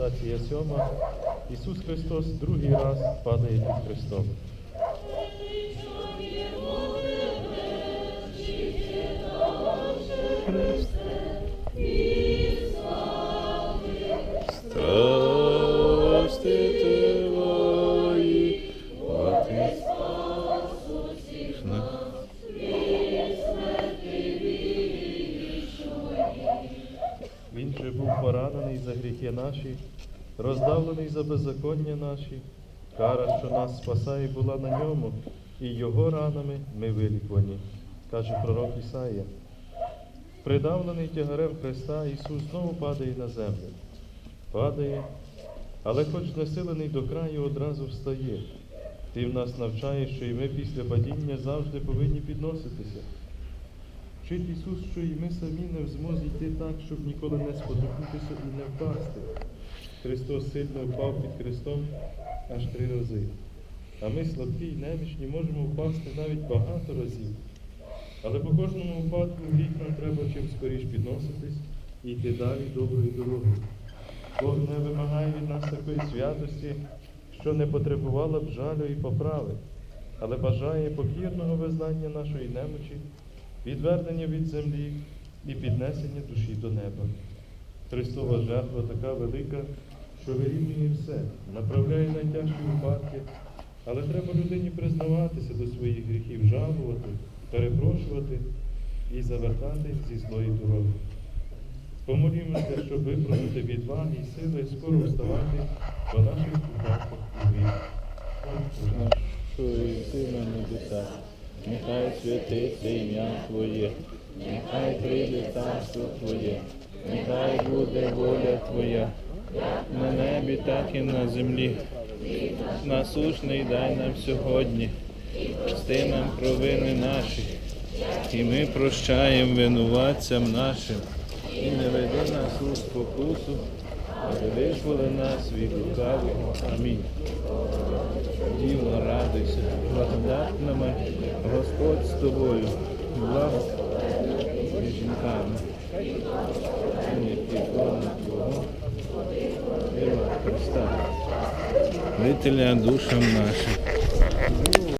Стація сьома. Ісус Христос другий раз падає під Христом. Страсти Же був поранений за гріхи наші, роздавлений за беззаконня наші. Кара, що нас спасає, була на ньому, і його ранами ми вилікувані, каже пророк Ісаїя. Придавлений тягарем Христа, Ісус знову падає на землю. Падає, але хоч знесилений до краю, одразу встає. Ти в нас навчаєш, що і ми після падіння завжди повинні підноситися. Вчить Ісус, що і ми самі не в змозі йти так, щоб ніколи не спотикнутися і не впасти. Христос сильно впав під Христом аж три рази. А ми, слабкі й немічні, можемо впасти навіть багато разів. Але по кожному випадку в гріх нам треба чим скоріш підноситись і йти далі доброю дорогою. Бог не вимагає від нас такої святості, що не потребувала б жалю і поправи, але бажає покірного визнання нашої немочі, відвернення від землі і піднесення душі до неба. Христова жертва така велика, що вирівнює все, направляє найтяжчі випадки, але треба людині признаватися до своїх гріхів, жалувати, перепрошувати і завертати зі злої дороги. Помолімося, щоб випросити відваги і сили скоро вставати по наших удатках і гріх. Що і на небесах, нехай святиться ім'я Твоє, нехай прийде царство Твоє, нехай буде воля Твоя, на небі, так і на землі. Насушний дай нам сьогодні, прости нам провини наші, і ми прощаємо винуватцям нашим, і не веди нас у спокусу, а визволи нас від лукавого. Амінь. Діво, радуйся, благодатна мать, Господь з тобою, благо і жінками. І підлона Твого, Христа, Вителя душам нашим.